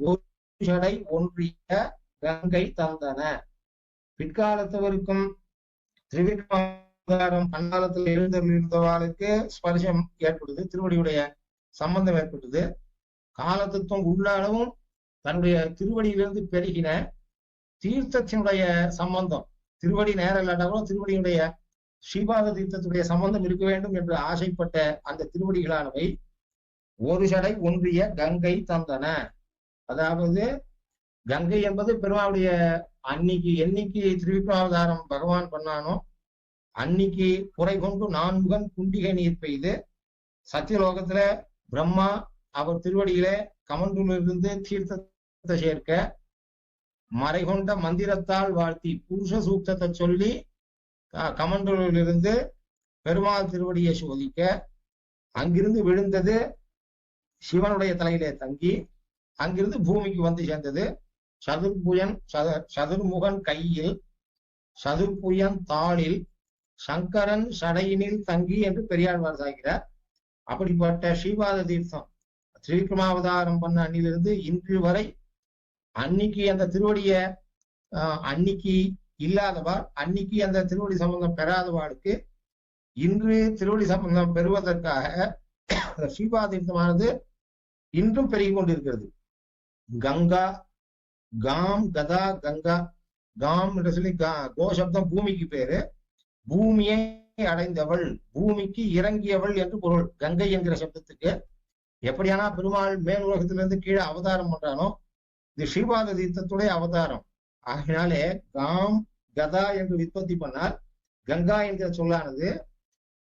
ஒரு ஜடை ஒன்றிய கங்கை தந்தன. பிற்காலத்தவருக்கும் திரிவிக்ரமம் பண்டாலத்தில் எழுந்தருளிருந்தவாளுக்கு ஸ்பர்சம் ஏற்பட்டது திருவடியுடைய சம்பந்தம் ஏற்பட்டது. காலத்துவம் உள்ளளவும் தன்னுடைய திருவடியிலிருந்து பெருகின தீர்த்தத்தினுடைய சம்பந்தம். திருவடி நேரம் இல்லாட்டாலும் திருவடியுடைய ஸ்ரீபாத தீர்த்தத்துடைய சம்பந்தம் இருக்க வேண்டும் என்று ஆசைப்பட்ட அந்த திருவடிகளானவை. ஒரு சடை ஒன்றிய கங்கை தந்தன. அதாவது கங்கை என்பது பெருமாளுடைய அன்னைக்கு என்னைக்கு திருவிக்ரமாவதாரம் பகவான் பண்ணானோ அன்னைக்கு குறை கொண்டு நான்முகன் குண்டிகை நீர் பெய்து சத்தியலோகத்துல பிரம்மா அவர் திருவடியில கமண்டூலிருந்து தீர்த்தத்தை சேர்க்க மறைகொண்ட மந்திரத்தால் வாழ்த்தி புருஷ சூக்தத்தை சொல்லி க- பெருமாள் திருவடியை சோதிக்க அங்கிருந்து விழுந்தது சிவனுடைய தலையிலே தங்கி அங்கிருந்து பூமிக்கு வந்து சேர்ந்தது. சதுர்புயன் சத சதுர்முகன் கையில் சதுர்புயன் தாளில் சங்கரன் சடையினில் தங்கி என்று பெரியாழ்வார் சாகிறார் அப்படிப்பட்ட ஸ்ரீபாத தீர்த்தம் ஸ்ரீகிருமாவதாரம் பண்ண அன்னிலிருந்து இன்று வரை அன்னைக்கு அந்த திருவடிய அன்னைக்கு இல்லாதவாள் அன்னைக்கு அந்த திருவடி சம்பந்தம் பெறாதவாளுக்கு இன்று திருவடி சம்பந்தம் பெறுவதற்காக ஸ்ரீபாத தீர்த்தமானது இன்றும் பெருகிக் கொண்டிருக்கிறது. கங்கா காம் கதா கங்கா. காம் என்று சொல்லி கா- கோ சப்தம் பூமிக்கு பேரு. பூமியை அடைந்தவள் பூமிக்கு இறங்கியவள் என்று பொருள். கங்கை என்கிற சப்தத்துக்கு எப்படியானா பெருமாள் மேல் உலகத்திலிருந்து கீழே அவதாரம் பண்றானோ இது ஸ்ரீபாத தீர்த்தத்துடைய அவதாரம். ஆகினாலே காம் கதா என்று விற்பத்தி பண்ணால் கங்கா என்கிற சொல்லானது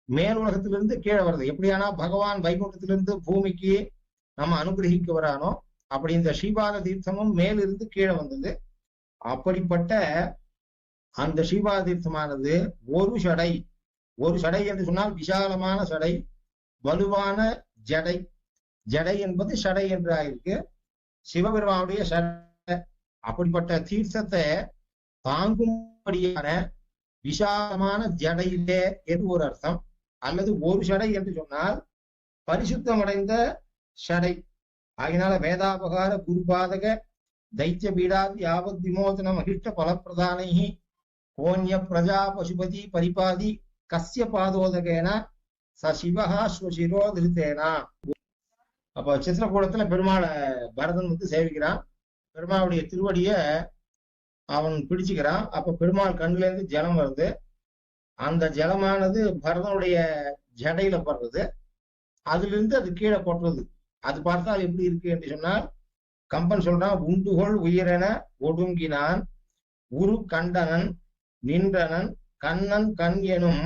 மேல் உலகத்திலிருந்து கீழே வருது. எப்படியானா பகவான் வைகுண்டத்திலிருந்து பூமிக்கு நம்ம அனுகிரகிக்க வரானோ அப்படி இந்த ஸ்ரீபாத தீர்த்தமும் மேலிருந்து கீழே வந்தது. அப்படிப்பட்ட அந்த ஸ்ரீபாத தீர்த்தமானது ஒரு சடை ஒரு சடை என்று சொன்னால் விசாலமான சடை வலுவான ஜடை. ஜடை என்பது சடை என்று ஆயிருக்கு. சிவபெருமானுடைய சடை. அப்படிப்பட்ட தீர்த்தத்தை தாங்கும்படியான விசாலமான ஜடையிலே என்று ஒரு அர்த்தம். அல்லது ஒரு சடை என்று சொன்னால் பரிசுத்தமடைந்த சடை. ஆகினால வேதாபகார குருபாதக தைத்திய பீடாதி யாவத் விமோசன மகிஷ்ட பலப்பிரதானை கோன்ய பிரஜா பசுபதி பரிபாதி கசிய பாதோதகேன ச சிவகா ஸ்வசிரோ திருத்தேனா. அப்ப சித்திரக்கூடத்துல பெருமாளை பரதன் வந்து சேவிக்கிறான். பெருமாளுடைய திருவடிய அவன் பிடிச்சுக்கிறான். அப்ப பெருமாள் கண்ணுல இருந்து ஜலம் வருது. அந்த ஜலமானது பரதனுடைய ஜடையில படுறது. அதுல இருந்து அது கீழே கொட்டுறது. அது பார்த்தால் எப்படி இருக்கு என்று சொன்னால் கம்பன் சொல்றான் உண்டுகோள் உயிரென ஒடுங்கினான் உரு கண்டனன் நின்றனன் கண்ணன் கண் எனும்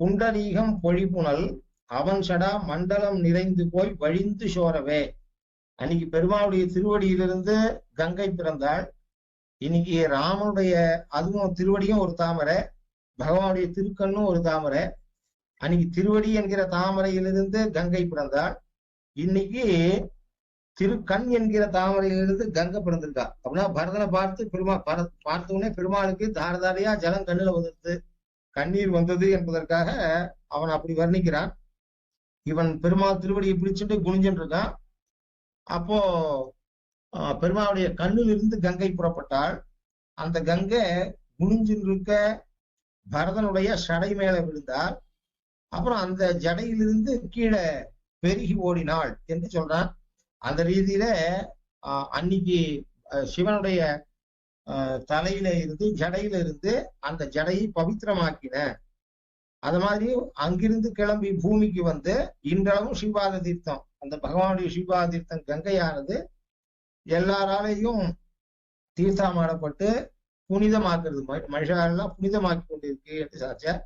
குண்டரீகம் பொழிப்புணல் அவன் சடா மண்டலம் நிறைந்து போய் வழிந்து சோரவே. அன்னைக்கு பெருமாளுடைய திருவடியிலிருந்து கங்கை பிறந்தாள். இன்னைக்கு ராமனுடைய அதுவும் திருவடியும் ஒரு தாமரை பகவானுடைய திருக்கண்ணும் ஒரு தாமரை. அன்னைக்கு திருவடி என்கிற தாமரையிலிருந்து கங்கை பிறந்தாள். இன்னைக்கு திருக்கண் என்கிற தாமரையிலிருந்து கங்கை பிறந்திருக்கா. அப்படின்னா பரதனை பார்த்து பெருமா பர பார்த்த உடனே பெருமாளுக்கு தாரதாரியா ஜலம் கண்ணுல வந்துருது கண்ணீர் வந்தது என்பதற்காக அவன் அப்படி வர்ணிக்கிறான். இவன் பெருமாள் திருவடியை பிடிச்சிட்டு குனிஞ்சுட்டு இருக்கான். அப்போ பெருமாளுடைய கண்ணில் இருந்து கங்கை புறப்பட்டாள். அந்த கங்கை குனிஞ்சுட்டு இருக்க பரதனுடைய சடை மேல விழுந்தால் அப்புறம் அந்த ஜடையிலிருந்து கீழே பெருகி ஓடினாள் என்று சொல்றான் அந்த ரீதியில ஆஹ், அன்னைக்கு சிவனுடைய தலையில இருந்து ஜடையில இருந்து அந்த ஜடையை பவித்திரமாக்கின. அது மாதிரி அங்கிருந்து கிளம்பி பூமிக்கு வந்து இன்றளவும் ஸ்ரீபாத தீர்த்தம் அந்த பகவானுடைய ஸ்ரீபாத தீர்த்தம் கங்கையானது எல்லாராலையும் தீர்த்தமாடப்பட்டு புனிதமாக்குறது. ம- புனிதமாக்கி கொண்டிருக்கு என்று சாச்சார்